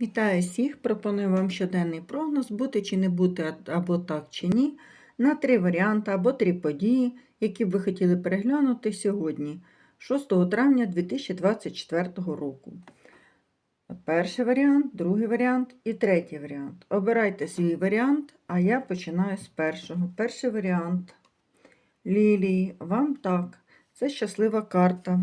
Вітаю всіх! Пропоную вам щоденний прогноз, бути чи не бути, або так чи ні, на три варіанти або три події, які б ви хотіли переглянути сьогодні, 6 травня 2024 року. Перший варіант, другий варіант і третій варіант. Обирайте свій варіант, а я починаю з першого. Перший варіант. Лілії, вам так. Це щаслива карта.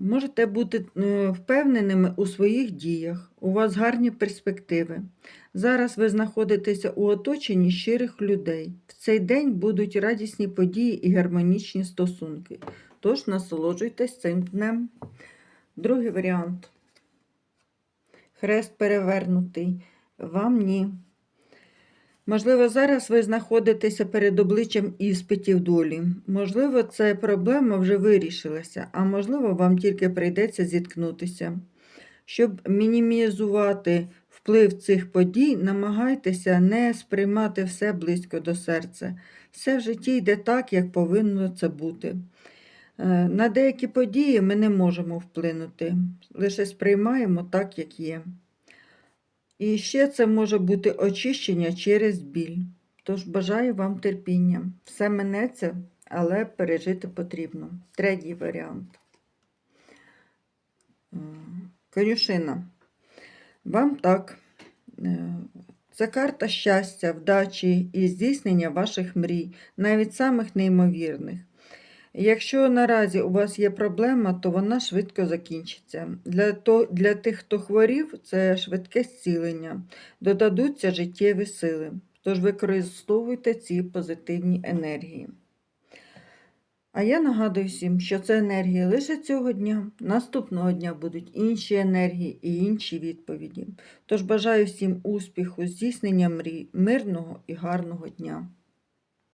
Можете бути е, впевненими у своїх діях. У вас гарні перспективи. Зараз ви знаходитеся у оточенні щирих людей. В цей день будуть радісні події і гармонічні стосунки. Тож насолоджуйтесь цим днем. Другий варіант. Хрест перевернутий. Вам ні. Можливо, зараз ви знаходитеся перед обличчям іспитів долі. Можливо, ця проблема вже вирішилася, а можливо, вам тільки прийдеться зіткнутися. Щоб мінімізувати вплив цих подій, намагайтеся не сприймати все близько до серця. Все в житті йде так, як повинно це бути. Е, На деякі події ми не можемо вплинути, лише сприймаємо так, як є. І ще це може бути очищення через біль. Тож бажаю вам терпіння. Все минеться, але пережити потрібно. Третій варіант. Е, Конюшина. Вам так. Е, Це карта щастя, вдачі і здійснення ваших мрій, навіть самих неймовірних. Якщо наразі у вас є проблема, то вона швидко закінчиться. Для, то, для тих, хто хворів, це швидке зцілення, додадуться життєві сили. Тож використовуйте ці позитивні енергії. А я нагадую всім, що це енергія лише цього дня. Наступного дня будуть інші енергії і інші відповіді. Тож бажаю всім успіху, здійснення мрій, мирного і гарного дня.